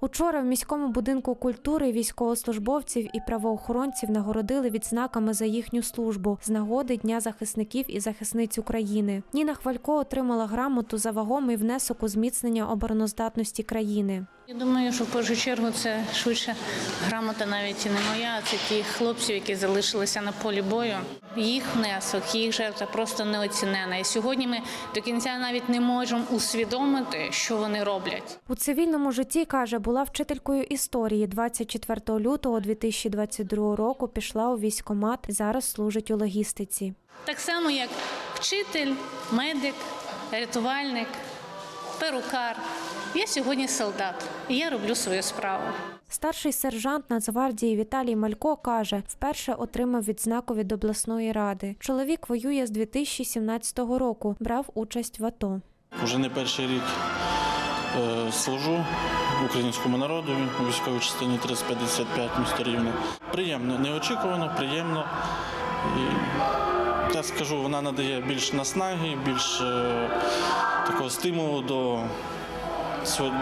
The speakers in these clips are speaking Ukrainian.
Учора в міському будинку культури військовослужбовців і правоохоронців нагородили відзнаками за їхню службу з нагоди Дня захисників і захисниць України. Ніна Хвалько отримала грамоту за вагомий внесок у зміцнення обороноздатності країни. Я думаю, що в першу чергу це швидше грамота навіть і не моя, а це ті хлопців, які залишилися на полі бою. Їх внесок, їх жертва просто неоцінена. І сьогодні ми до кінця навіть не можемо усвідомити, що вони роблять. У цивільному житті каже, була вчителькою історії. 24 лютого 2022 року пішла у військкомат. Зараз служить у логістиці. Так само, як вчитель, медик, рятувальник, перукар. Я сьогодні солдат, і я роблю свою справу. Старший сержант Нацгвардії Віталій Малько каже, вперше отримав відзнаку від обласної ради. Чоловік воює з 2017 року, брав участь в АТО. Уже не перший рік служу українському народу у військовій частині 355 місто Рівне. Приємно, неочікувано, приємно. І я скажу, вона надає більш наснаги, більш е, такого стимулу до,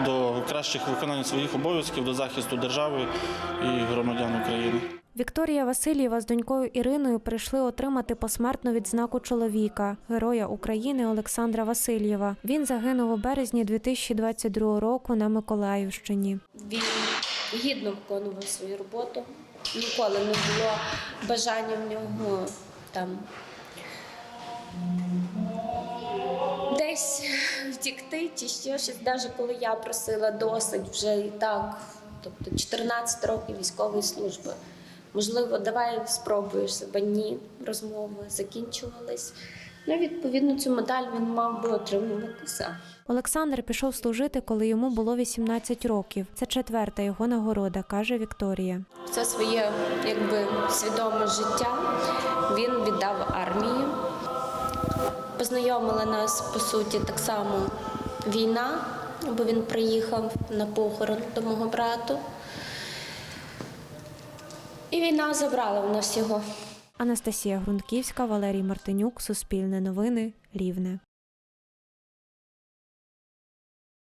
до кращих виконання своїх обов'язків, до захисту держави і громадян України. Вікторія Васильєва з донькою Іриною прийшли отримати посмертну відзнаку чоловіка, героя України Олександра Васильєва. Він загинув у березні 2022 року на Миколаївщині. Він гідно виконував свою роботу. Ніколи не було бажання в нього там десь втікти чи ще щось. Навіть коли я просила досить вже і так, тобто 14 років військової служби. Можливо, давай спробуєш себе. Ні, розмови закінчувались. Ну, відповідно, цю медаль він мав би отримувати сам. Олександр пішов служити, коли йому було 18 років. Це четверта його нагорода, каже Вікторія. Все своє якби свідоме життя він віддав армії. Познайомила нас по суті так само війна, бо він приїхав на похорон до мого брату. І війна забрала в нас його. Анастасія Грунтківська, Валерій Мартинюк, Суспільне новини, Рівне.